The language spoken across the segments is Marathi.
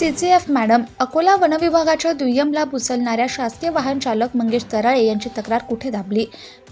C G F madam Akola वनविभागाच्या दुय्यम लाभ उचलणाऱ्या शासकीय वाहन चालक मंगेश तराळे यांची तक्रार कुठे दाबली?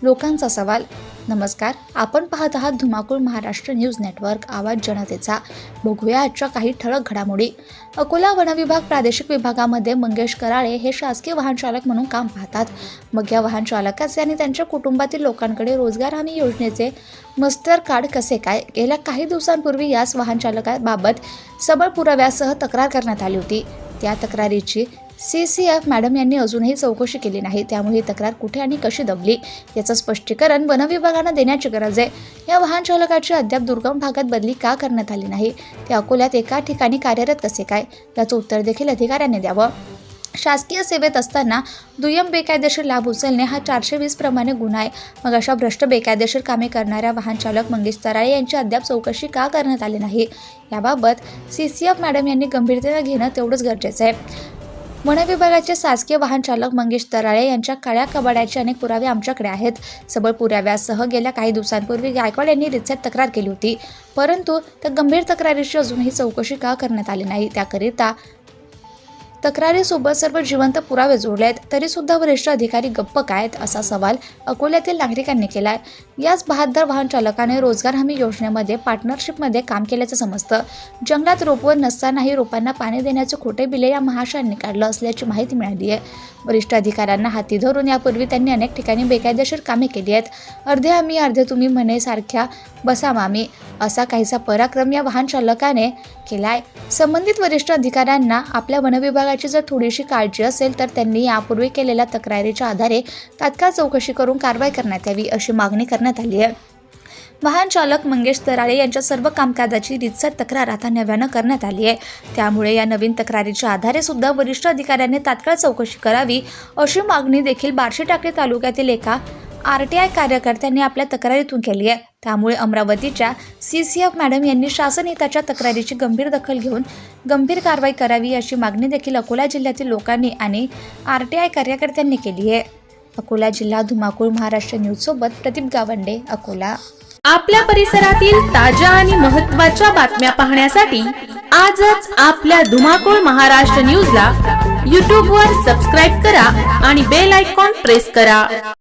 लोकांचा सवाल. नमस्कार आपण पाहत आहात धुमाकूळ महाराष्ट्र न्यूज नेटवर्क आवाज जनतेचा. बघूया आजच्या काही ठळक घडामोडी. अकोला वनविभाग प्रादेशिक विभागामध्ये मंगेश कराळे हे शासकीय वाहन चालक म्हणून काम पाहतात. मग या वाहन चालकाचे आणि त्यांच्या कुटुंबातील लोकांकडे रोजगार हमी योजनेचे मस्टर कार्ड कसे काय? गेल्या काही दिवसांपूर्वी याच वाहन चालकाबाबत सबळ पुराव्यासह तक्रार करण्यात आली होती. त्या तक्रारीची सी सी एफ मॅडम यांनी अजूनही चौकशी केली नाही. त्यामुळे ही तक्रार कुठे आणि कशी दबली याचं स्पष्टीकरण वनविभागानं देण्याची गरज आहे. या वाहन चालकाची अद्याप दुर्गम भागात बदली का करण्यात आली नाही? ते अकोल्यात एका ठिकाणी कार्यरत कसे काय? याचं उत्तर देखील अधिकाऱ्यांनी द्यावं. शासकीय सेवेत असताना दुय्यम बेकायदेशीर लाभ उचलणे हा चारशे वीस प्रमाणे गुन्हा आहे. मग अशा भ्रष्ट बेकायदेशीर कामे करणाऱ्या वाहन चालक मंगेश तराळे यांची अद्याप चौकशी का करण्यात आली नाही? याबाबत सी सी एफ मॅडम यांनी गंभीरतेनं घेणं तेवढंच गरजेचं आहे. वन विभागाचे शासकीय वाहन चालक मंगेश तराळे यांच्या काळ्या कबाड्याचे अनेक पुरावे आमच्याकडे आहेत. सबळ पुराव्यासह गेल्या काही दिवसांपूर्वी गायकवाड यांनी रितसर तक्रार केली होती. परंतु त्या गंभीर तक्रारीची अजूनही चौकशी का करण्यात आली नाही त्याकरिता तक्रारीसोबत सर्व जिवंत पुरावे जोडले आहेत. तरीसुद्धा वरिष्ठ अधिकारी गप्प काय आहेत असा सवाल अकोल्यातील नागरिकांनी केला आहे याच बहादर वाहन चालकाने रोजगार हमी योजनेमध्ये पार्टनरशिपमध्ये काम केल्याचं समजतं. जंगलात रोपवर नसतानाही रोपांना पाणी देण्याचे खोटे बिले या महाशयांनी काढलं असल्याची माहिती मिळाली आहे वरिष्ठ अधिकाऱ्यांना हाती धरून यापूर्वी त्यांनी अनेक ठिकाणी बेकायदेशीर कामे केली आहेत. अर्धे आम्ही अर्धे तुम्ही म्हणे सारख्या बसा मामी असा काहीसा पराक्रम या वाहन चालकाने आहे संबंधित वरिष्ठ अधिकाऱ्यांना आपल्या वनविभाग विभागाची जर थोडीशी काळजी असेल तर त्यांनी यापूर्वी केलेल्या तक्रारीच्या आधारे तात्काळ चौकशी करून कारवाई करण्यात यावी अशी मागणी करण्यात आली आहे. वाहन चालक मंगेश तराळे यांच्या सर्व कामकाजाची रितसर तक्रार आता नव्यानं करण्यात आली आहे. त्यामुळे या नवीन तक्रारीच्या आधारे सुद्धा वरिष्ठ अधिकाऱ्यांनी तात्काळ चौकशी करावी अशी मागणी देखील बार्शी टाकळी तालुक्यातील एका आर टी आय कार्यकर्त्यांनी आपल्या तक्रारीतून केली आहे. त्यामुळे अमरावतीच्या सी सी एफ मॅडम यांनी शासन हिताच्या तक्रारीची गंभीर दखल घेऊन गंभीर कारवाई करावी अशी मागणी देखील अकोला जिल्ह्यातील लोकांनी आणि आर टी आय कार्यकर्त्यांनी केली आहे. अकोला जिल्हा धुमाकूळ महाराष्ट्र न्यूजसोबत प्रदीप गावंडे अकोला. आपल्या परिसरातील ताज्या आणि महत्त्वाच्या बातम्या पाहण्यासाठी आजच आपल्या धुमाकूळ महाराष्ट्र न्यूजला यूट्यूबवर सबस्क्राईब करा आणि बेल आयकॉन प्रेस करा.